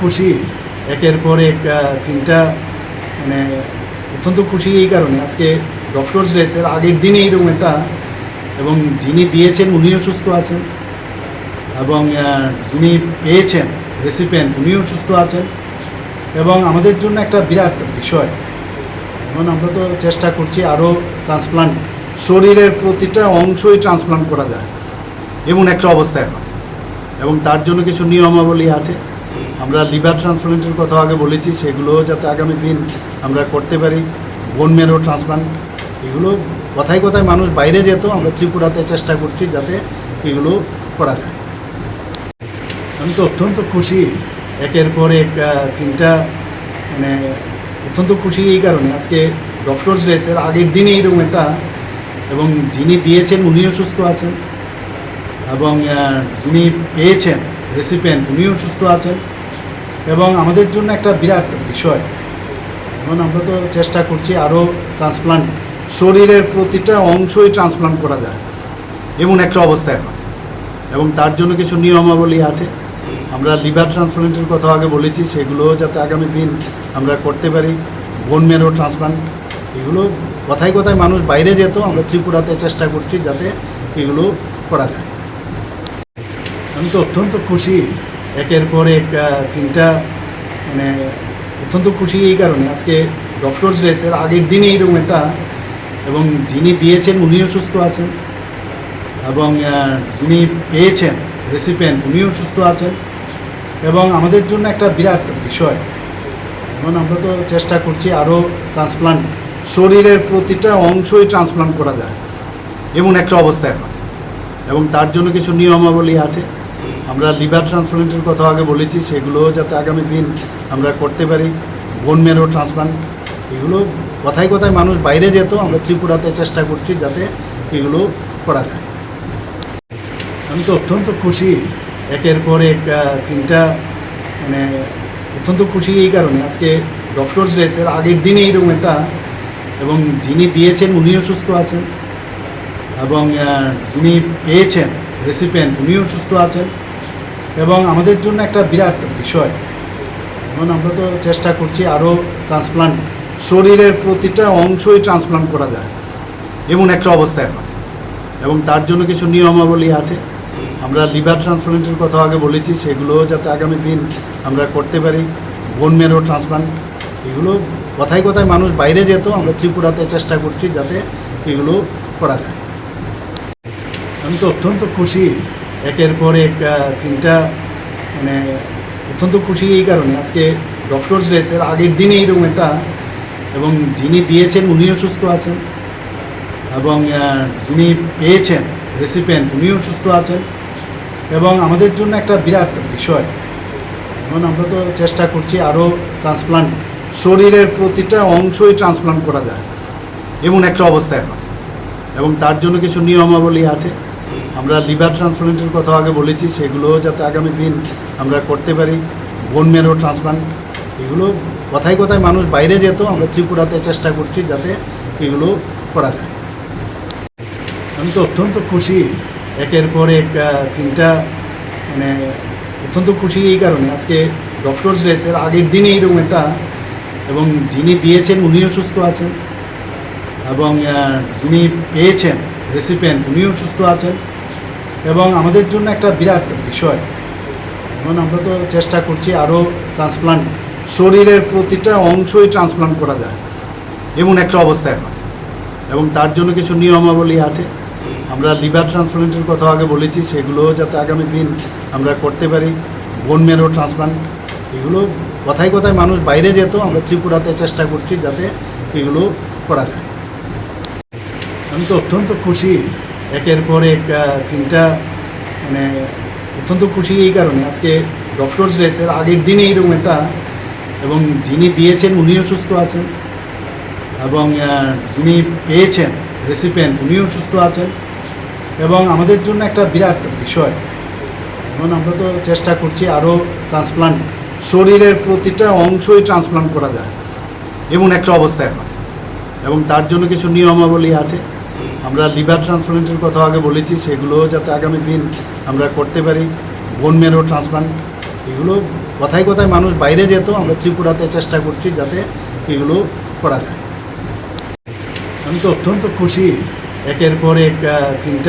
খুশি, একের পর এক তিনটা মানে অত্যন্ত খুশি এই কারণে। আজকে ডক্টরস ডেথের আগের দিনে এইরকম একটা, এবং যিনি দিয়েছেন উনিও সুস্থ আছেন, এবং যিনি পেয়েছেন রেসিপেন্ট উনিও সুস্থ আছেন, এবং আমাদের জন্য একটা বিরাট বিষয়। এখন আমরা তো চেষ্টা করছি আরও ট্রান্সপ্লান্ট শরীরের প্রতিটা অংশই ট্রান্সপ্লান্ট করা যায়, এমন একটা অবস্থা এখন। এবং তার জন্য কিছু নিয়মাবলী আছে। আমরা লিভার ট্রান্সপ্লান্টের কথা আগে বলেছি সেগুলো যাতে আগামী দিন আমরা করতে পারি বোন মেরো ট্রান্সপ্লান্ট এগুলো কথায় কথায় মানুষ বাইরে যেত, আমরা ত্রিপুরাতে চেষ্টা করছি যাতে এগুলো করা যায়। আমি তো অত্যন্ত খুশি, একের পর এক তিনটা মানে অত্যন্ত খুশি এই কারণে। আজকে ডক্টরস ডেথের আগের দিনে এইরকম একটা, এবং যিনি দিয়েছেন উনিও সুস্থ আছেন, এবং যিনি পেয়েছেন রেসিপেন্ট উনিও সুস্থ আছেন। এবং আমাদের জন্য একটা বিরাট বিষয়। এখন আমরা তো চেষ্টা করছি আরও ট্রান্সপ্লান্ট শরীরের প্রতিটা অংশই ট্রান্সপ্লান্ট করা যায়। এমন একটা অবস্থা এখন এবং তার জন্য কিছু নিয়মাবলী আছে। আমরা লিভার ট্রান্সপ্লান্টের কথা আগে বলেছি সেগুলো যাতে আগামী দিন আমরা করতে পারি। বোন মেরো ট্রান্সপ্লান্ট, এগুলো কথায় কথায় মানুষ বাইরে যেত, আমরা ত্রিপুরাতে চেষ্টা করছি যাতে এগুলো করা যায়। আমি তো অত্যন্ত খুশি একের পর এক তিনটা মানে অত্যন্ত খুশি এই কারণে। আজকে ডক্টরস ডেথের আগের দিনে এইরকম একটা, এবং যিনি দিয়েছেন উনিও সুস্থ আছেন, এবং যিনি পেয়েছেন রেসিপেন্ট উনিও সুস্থ আছেন, এবং আমাদের জন্য একটা বিরাট বিষয়। এখন আমরা তো চেষ্টা করছি আরও ট্রান্সপ্লান্ট শরীরের প্রতিটা অংশই ট্রান্সপ্লান্ট করা যায়, এমন একটা অবস্থা এখন। এবং তার জন্য কিছু নিয়মাবলী আছে। আমরা লিভার ট্রান্সপ্লান্টের কথা আগে বলেছি সেগুলো যাতে আগামী দিন আমরা করতে পারি। বোন মেরো ট্রান্সপ্লান্ট, এগুলো কথায় কথায় মানুষ বাইরে যেত, আমরা ত্রিপুরাতে চেষ্টা করছি যাতে এগুলো করা যায়। আমি তো অত্যন্ত খুশি, একের পর এক তিনটা মানে অত্যন্ত খুশি এই কারণে। আজকে ডক্টরস ডেথের আগের দিনে এইরকম একটা, এবং যিনি দিয়েছেন উনিও সুস্থ আছেন, এবং যিনি পেয়েছেন রেসিপেন্ট উনিও সুস্থ আছেন। এবং আমাদের জন্য একটা বিরাট বিষয়। এখন আমরা তো চেষ্টা করছি আরও ট্রান্সপ্লান্ট শরীরের প্রতিটা অংশই ট্রান্সপ্লান্ট করা যায়। এমন একটা অবস্থা এখন এবং তার জন্য কিছু নিয়মাবলী আছে। আমরা লিভার ট্রান্সপ্লান্টের কথা আগে বলেছি সেগুলো যাতে আগামী দিন আমরা করতে পারি। বোন মেরো ট্রান্সপ্লান্ট, এগুলো কথায় কথায় মানুষ বাইরে যেত, আমরা ত্রিপুরাতে চেষ্টা করছি যাতে এগুলো করা যায়। আমি তো অত্যন্ত খুশি একের পর এক তিনটা মানে অত্যন্ত খুশি এই কারণে। আজকে ডক্টরস ডেথের আগের দিনে এইরকম একটা, এবং যিনি দিয়েছেন উনিও সুস্থ আছেন, এবং যিনি পেয়েছেন রেসিপেন্ট উনিও সুস্থ আছেন, এবং আমাদের জন্য একটা বিরাট বিষয়। এখন আমরা তো চেষ্টা করছি আরও ট্রান্সপ্লান্ট শরীরের প্রতিটা অংশই ট্রান্সপ্লান্ট করা যায়, এমন একটা অবস্থা এখন। এবং তার জন্য কিছু নিয়মাবলী আছে। আমরা লিভার ট্রান্সপ্লান্টের কথা আগে বলেছি সেগুলো যাতে আগামী দিন আমরা করতে পারি। বোন মেরো ট্রান্সপ্লান্ট, এগুলো কথায় কথায় মানুষ বাইরে যেত, আমরা ত্রিপুরাতে চেষ্টা করছি যাতে এগুলো করা যায়। আমি তো অত্যন্ত খুশি, একের পর এক তিনটা মানে অত্যন্ত খুশি এই কারণে। আজকে ডক্টরস ডেথের আগের দিনে এইরকম একটা, এবং যিনি দিয়েছেন উনিও সুস্থ আছেন, এবং যিনি পেয়েছেন রেসিপেন্ট উনিও সুস্থ আছেন। এবং আমাদের জন্য একটা বিরাট বিষয়। এখন আমরা তো চেষ্টা করছি আরও ট্রান্সপ্লান্ট শরীরের প্রতিটা অংশই ট্রান্সপ্লান্ট করা যায়। এমন একটা অবস্থা এখন। এবং তার জন্য কিছু নিয়মাবলী আছে। আমরা লিভার ট্রান্সপ্লান্টের কথা আগে বলেছি সেগুলো যাতে আগামী দিন আমরা করতে পারি। বোন মেরো ট্রান্সপ্লান্ট এগুলো কথায় কথায় মানুষ বাইরে যেত, আমরা ত্রিপুরাতে চেষ্টা করছি যাতে এগুলো করা যায়। আমি তো অত্যন্ত খুশি একের পর এক তিনটা মানে অত্যন্ত খুশি এই কারণে। আজকে ডক্টরস ডেথের আগের দিনে এইরকম একটা, এবং যিনি দিয়েছেন উনিও সুস্থ আছেন, এবং যিনি পেয়েছেন রেসিপেন্ট উনিও সুস্থ আছেন, এবং আমাদের জন্য একটা বিরাট বিষয়। এখন আমরা তো চেষ্টা করছি আরও ট্রান্সপ্লান্ট শরীরের প্রতিটা অংশই ট্রান্সপ্লান্ট করা যায়, এমন একটা অবস্থা এখন। এবং তার জন্য কিছু নিয়মাবলী আছে। আমরা লিভার ট্রান্সপ্লান্টের কথা আগে বলেছি সেগুলো যাতে আগামী দিন আমরা করতে পারি। বোন মেরো ট্রান্সপ্লান্ট। এগুলো কথায় কথায় মানুষ বাইরে যেত, আমরা ত্রিপুরাতে চেষ্টা করছি যাতে এগুলো করা যায়। আমি তো অত্যন্ত খুশি। একের পর এক তিনটা